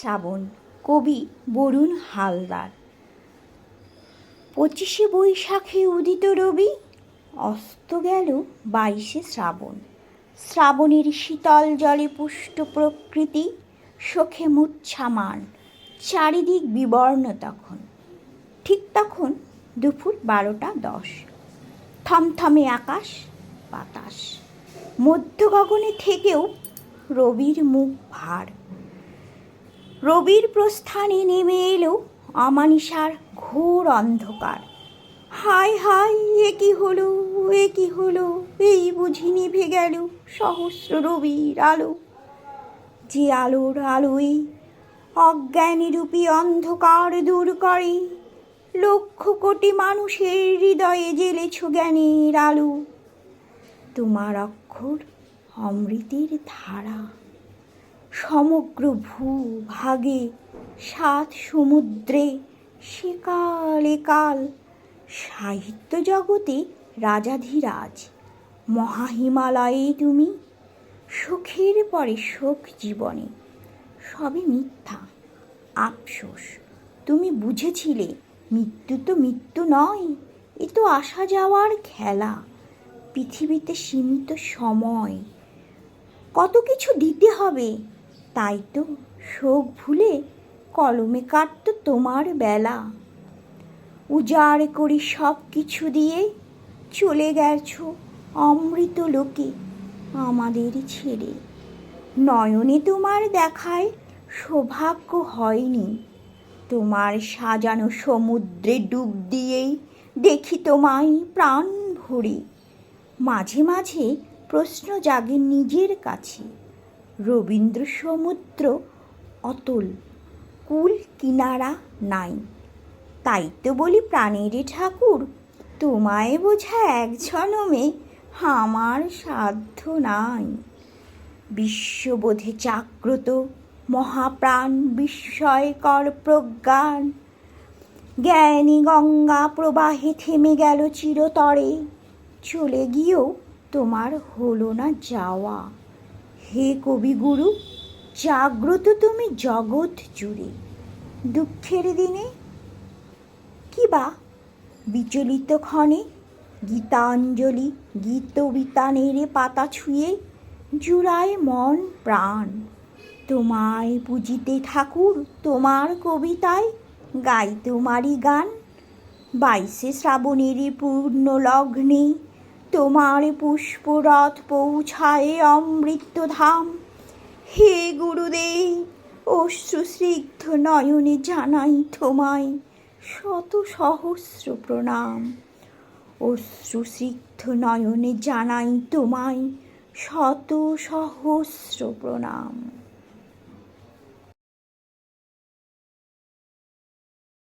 শ্রাবণ, কবি বরুণ হালদার। পঁচিশে বৈশাখে উদিত রবি, অস্ত গেল বাইশে শ্রাবণ। শ্রাবণের শীতল জলে পুষ্ট প্রকৃতি শোখে মুচ্ছামান, চারিদিক বিবর্ণ তখন। ঠিক তখন দুপুর বারোটা দশ। থমথমে আকাশ, বাতাস। মধ্য গগনে থেকেও রবির মুখ ভার। রবির প্রস্থানে নেমে এলো অমানিসার ঘোর অন্ধকার। হায় হায়, এ কি হলো, এ কি হলো, এই বুঝি নিভে গেল সহস্র রবির আলো। যে আলোর আলোয় অজ্ঞানীরূপী অন্ধকার দূর করে, লক্ষ কোটি মানুষের হৃদয়ে জেলেছ জ্ঞানের আলো। তোমার অক্ষর অমৃতের ধারা। সমগ্র ভূ ভাগে সাত সমুদ্রে সেকালে কাল সাহিত্য জগতে রাজাধিরাজ, মহাহিমালয়ে তুমি, সুখের পরে শোক জীবনে সবই মিথ্যা, আফসোস। তুমি বুঝেছিলে, মৃত্যু তো মৃত্যু নয়, এ তো আসা যাওয়ার খেলা, পৃথিবীতে সীমিত সময়। কত কিছু দিতে হবে তাই তো শোক ভুলে কলমে কাটতো তোমার বেলা। উজাড় করি সব কিছু দিয়ে চলে গেছো অমৃত লোকে আমাদের ছেড়ে। নয়নে তোমার দেখায় সৌভাগ্য হয়নি। তোমার সাজানো সমুদ্রে ডুব দিয়েই দেখি তোমায় প্রাণ ভরে। মাঝে মাঝে প্রশ্ন জাগে নিজের কাছে। রবীন্দ্র সমুদ্র অতল, কুল কিনারা নাই। তাই তো বলি প্রাণেরই ঠাকুর, তোমায় বোঝা এক জনমে আমার সাধ্য নাই। বিশ্ববোধে জাগ্রত মহাপ্রাণ, বিস্ময়কর প্রজ্ঞান, জ্ঞানী গঙ্গা প্রবাহে থেমে গেল চিরতরে, চলে গিয়েও তোমার হলো না যাওয়া। হে কবিগুরু, জাগ্রত তুমি জগৎ জুড়ে। দুঃখের দিনে কি বা? বিচলিত ক্ষণে গীতাঞ্জলি, গীতবিতানের পাতা ছুঁয়ে জুড়ায় মন প্রাণ। তোমায় পুজিতে ঠাকুর, তোমার কবিতায় গাই তোমারই গান বাইশে শ্রাবণের পূর্ণ লগ্নে তোমার পুষ্পরথ পৌঁছায় অমৃত ধাম। হে গুরুদেব অশ্রুস্নিগ্ধ নয়নে জানাই তোমায় শত সহস্র প্রণাম। অশ্রুসিদ্ধ নয়নে জানাই তোমায় শত সহস্র প্রণাম।